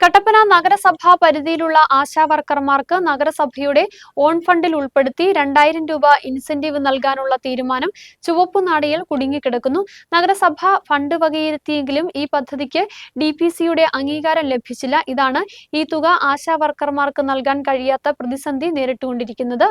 കട്ടപ്പന നഗരസഭാ പരിധിയിലുള്ള ആശാവർക്കർമാർക്ക് നഗരസഭയുടെ ഓൺ ഫണ്ടിൽ ഉൾപ്പെടുത്തി രണ്ടായിരം രൂപ ഇൻസെന്റീവ് നൽകാനുള്ള തീരുമാനം ചുവപ്പുനാടയിൽ കുടുങ്ങിക്കിടക്കുന്നു. നഗരസഭ ഫണ്ട് വകയിരുത്തിയെങ്കിലും ഈ പദ്ധതിക്ക് ഡി പി സിയുടെ അംഗീകാരം ലഭിച്ചില്ല. ഇതാണ് ഈ തുക ആശാവർക്കർമാർക്ക് നൽകാൻ കഴിയാത്ത പ്രതിസന്ധി നേരിട്ടുകൊണ്ടിരിക്കുന്നത്.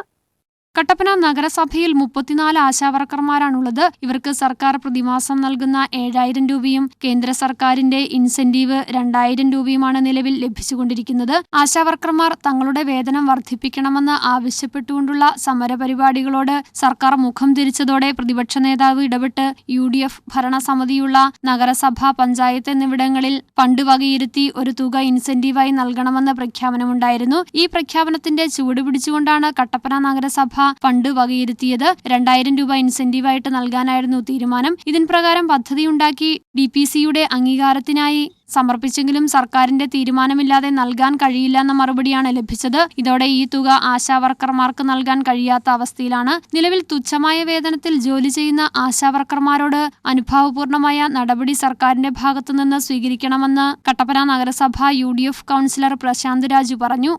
കട്ടപ്പന നഗരസഭയിൽ മുപ്പത്തിനാല് ആശാവർക്കർമാരാണുള്ളത്. ഇവർക്ക് സർക്കാർ പ്രതിമാസം നൽകുന്ന ഏഴായിരം രൂപയും കേന്ദ്ര സർക്കാരിന്റെ ഇൻസെന്റീവ് രണ്ടായിരം രൂപയുമാണ് നിലവിൽ ലഭിച്ചുകൊണ്ടിരിക്കുന്നത്. ആശാവർക്കർമാർ തങ്ങളുടെ വേതനം വർദ്ധിപ്പിക്കണമെന്ന് ആവശ്യപ്പെട്ടുകൊണ്ടുള്ള സമരപരിപാടികളോട് സർക്കാർ മുഖം തിരിച്ചതോടെ പ്രതിപക്ഷ നേതാവ് ഇടപെട്ട് യു ഡി എഫ് ഭരണസമിതിയുള്ള നഗരസഭ പഞ്ചായത്ത് എന്നിവിടങ്ങളിൽ ഫണ്ട് വകയിരുത്തി ഒരു തുക ഇൻസെന്റീവായി നൽകണമെന്ന് പ്രഖ്യാപനമുണ്ടായിരുന്നു. ഈ പ്രഖ്യാപനത്തിന്റെ ചുവടുപിടിച്ചുകൊണ്ടാണ് കട്ടപ്പന നഗരസഭ ഫണ്ട് വകയിരുത്തിയത് രണ്ടായിരം രൂപ ഇൻസെന്റീവായിട്ട് നൽകാനായിരുന്നു തീരുമാനം. ഇതിൻ പ്രകാരം പദ്ധതിയുണ്ടാക്കി ഡി പി സിയുടെ അംഗീകാരത്തിനായി സമർപ്പിച്ചെങ്കിലും സർക്കാരിന്റെ തീരുമാനമില്ലാതെ നൽകാൻ കഴിയില്ല എന്ന മറുപടിയാണ് ലഭിച്ചത്. ഇതോടെ ഈ തുക ആശാവർക്കർമാർക്ക് നൽകാൻ കഴിയാത്ത അവസ്ഥയിലാണ്. നിലവിൽ തുച്ഛമായ വേതനത്തിൽ ജോലി ചെയ്യുന്ന ആശാവർക്കർമാരോട് അനുഭാവപൂർണമായ നടപടി സർക്കാരിന്റെ ഭാഗത്തുനിന്ന് സ്വീകരിക്കണമെന്ന് കട്ടപ്പന നഗരസഭ U D F councillor Prashanth Raju പറഞ്ഞു.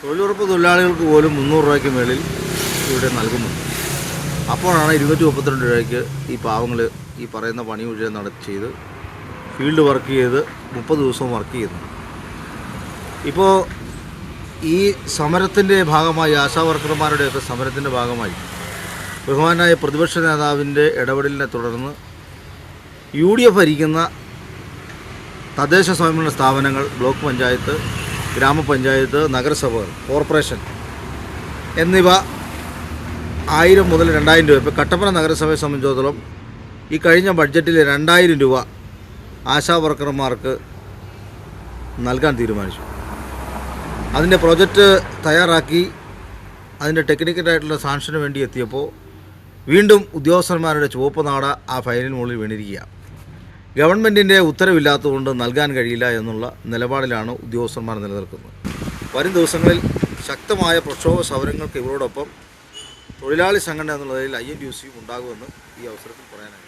തൊഴിലുറപ്പ് തൊഴിലാളികൾക്ക് പോലും മുന്നൂറ് രൂപയ്ക്ക് മേളിൽ ഇവിടെ നൽകുന്നുണ്ട് അപ്പോഴാണ് ഇരുന്നൂറ്റി മുപ്പത്തിരണ്ട് രൂപയ്ക്ക് ഈ പാവങ്ങൾ ഈ പറയുന്ന പണി മുഴുവൻ നടത്തി ചെയ്ത് ഫീൽഡ് വർക്ക് ചെയ്ത് മുപ്പത് ദിവസവും വർക്ക് ചെയ്യുന്നു. ഇപ്പോൾ ഈ സമരത്തിന്റെ ഭാഗമായി ആശാവർക്കർമാരുടെയൊക്കെ സമരത്തിന്റെ ഭാഗമായി ബഹുമാനായ പ്രതിപക്ഷ നേതാവിന്റെ ഇടപെടലിനെ തുടർന്ന് യു ഡി എഫ് ഭരിക്കുന്ന തദ്ദേശ സ്വയംഭരണ സ്ഥാപനങ്ങൾ ബ്ലോക്ക് പഞ്ചായത്ത് ഗ്രാമപഞ്ചായത്ത് നഗരസഭകൾ കോർപ്പറേഷൻ എന്നിവ ആയിരം മുതൽ രണ്ടായിരം രൂപ. ഇപ്പോൾ കട്ടപ്പന നഗരസഭയെ സംബന്ധിച്ചിടത്തോളം ഈ കഴിഞ്ഞ ബഡ്ജറ്റിൽ രണ്ടായിരം രൂപ ആശാ വർക്കർമാർക്ക് നൽകാൻ തീരുമാനിച്ചു. അതിന്റെ പ്രോജക്റ്റ് തയ്യാറാക്കി അതിന്റെ ടെക്നിക്കലായിട്ടുള്ള സാങ്ഷന് വേണ്ടി എത്തിയപ്പോൾ വീണ്ടും ഉദ്യോഗസ്ഥന്മാരുടെ ചുവപ്പ് നാട ആ ഫയലിന് മുകളിൽ വീണിരിക്കുക ഗവൺമെന്റിന്റെ ഉത്തരവില്ലാത്തതുകൊണ്ട് നൽകാൻ കഴിയില്ല എന്നുള്ള നിലപാടിലാണ് ഉദ്യോഗസ്ഥന്മാർ നിലനിൽക്കുന്നത്. വരും ദിവസങ്ങളിൽ ശക്തമായ പ്രക്ഷോഭ സമരങ്ങൾക്ക് ഇവരോടൊപ്പം തൊഴിലാളി സംഘടന എന്നുള്ളതിൽ ഐ എൻ യു സിയും ഉണ്ടാകുമെന്ന് ഈ അവസരത്തിൽ പറയാനാണ്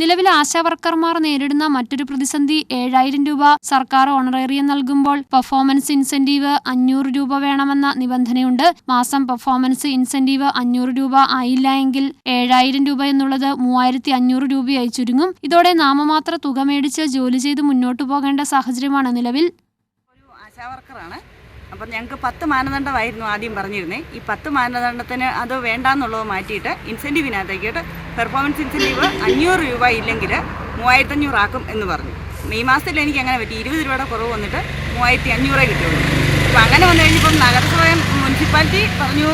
നിലവിൽ ആശാവർക്കർമാർ നേരിടുന്ന മറ്റൊരു പ്രതിസന്ധി ഏഴായിരം രൂപ സർക്കാർ ഓണറേറിയം നൽകുമ്പോൾ പെർഫോമൻസ് ഇൻസെന്റീവ് അഞ്ഞൂറ് രൂപ വേണമെന്ന നിബന്ധനയുണ്ട്. മാസം പെർഫോമൻസ് ഇൻസെന്റീവ് അഞ്ഞൂറ് രൂപ ആയില്ല എങ്കിൽ ഏഴായിരം രൂപ എന്നുള്ളത് മൂവായിരത്തി അഞ്ഞൂറ് രൂപയായി ചുരുങ്ങും. ഇതോടെ നാമമാത്ര തുക മേടിച്ച് ജോലി ചെയ്ത് മുന്നോട്ടു പോകേണ്ട സാഹചര്യമാണ് നിലവിൽ. അപ്പം ഞങ്ങൾക്ക് പത്ത് മാനദണ്ഡമായിരുന്നു ആദ്യം പറഞ്ഞിരുന്നത് ഈ പത്ത് മാനദണ്ഡത്തിന് അത് വേണ്ടാന്നുള്ളത് മാറ്റിയിട്ട് ഇൻസെന്റീവിനകത്തേക്കിട്ട് പെർഫോമൻസ് ഇൻസെന്റീവ് അഞ്ഞൂറ് രൂപ ഇല്ലെങ്കിൽ മൂവായിരത്തഞ്ഞൂറ് ആക്കും എന്ന് പറഞ്ഞു. മെയ് മാസത്തിൽ എനിക്ക് അങ്ങനെ പറ്റി. ഇരുപത് രൂപയുടെ കുറവ് വന്നിട്ട് മൂവായിരത്തി അഞ്ഞൂറേ കിട്ടുള്ളൂ അപ്പോൾ അങ്ങനെ വന്നു കഴിഞ്ഞപ്പം നഗരസഭയും മുനിസിപ്പാലിറ്റി പറഞ്ഞു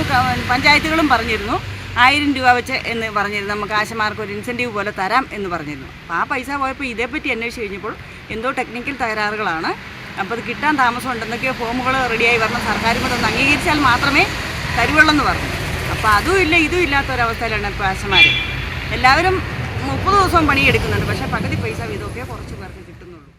പഞ്ചായത്തുകളും പറഞ്ഞിരുന്നു ആയിരം രൂപ വെച്ച് എന്ന് പറഞ്ഞിരുന്നു. നമുക്ക് ആശമാർക്ക് ഒരു ഇൻസെന്റീവ് പോലെ തരാം എന്ന് പറഞ്ഞിരുന്നു. അപ്പോൾ ആ പൈസ പോയപ്പോൾ ഇതേപ്പറ്റി അന്വേഷിച്ച് കഴിഞ്ഞപ്പോൾ എന്തോ ടെക്നിക്കൽ തകരാറുകളാണ്. അപ്പോൾ അത് കിട്ടാൻ താമസം ഉണ്ടെന്നൊക്കെ ഫോമുകൾ റെഡിയായി വരണം സർക്കാരും കൂടെ ഒന്ന് അംഗീകരിച്ചാൽ മാത്രമേ തരുവുള്ളൂ എന്ന് പറഞ്ഞു. അപ്പോൾ അതും ഇല്ല ഇതും ഇല്ലാത്ത ഒരവസ്ഥയിലാണ് ഇപ്പോൾ ആശമാർ എല്ലാവരും മുപ്പത് ദിവസവും പണിയെടുക്കുന്നുണ്ട്. പക്ഷേ പകുതി പൈസ വീതമൊക്കെ കുറച്ച് പേർക്ക് കിട്ടുന്നുള്ളൂ.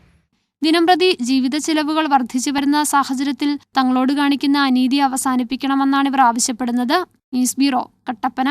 ദിനംപ്രതി ജീവിത ചെലവുകൾ വർദ്ധിച്ചു വരുന്ന സാഹചര്യത്തിൽ തങ്ങളോട് കാണിക്കുന്ന അനീതി അവസാനിപ്പിക്കണമെന്നാണ് ഇവർ ആവശ്യപ്പെടുന്നത്. News bureau Kattappana.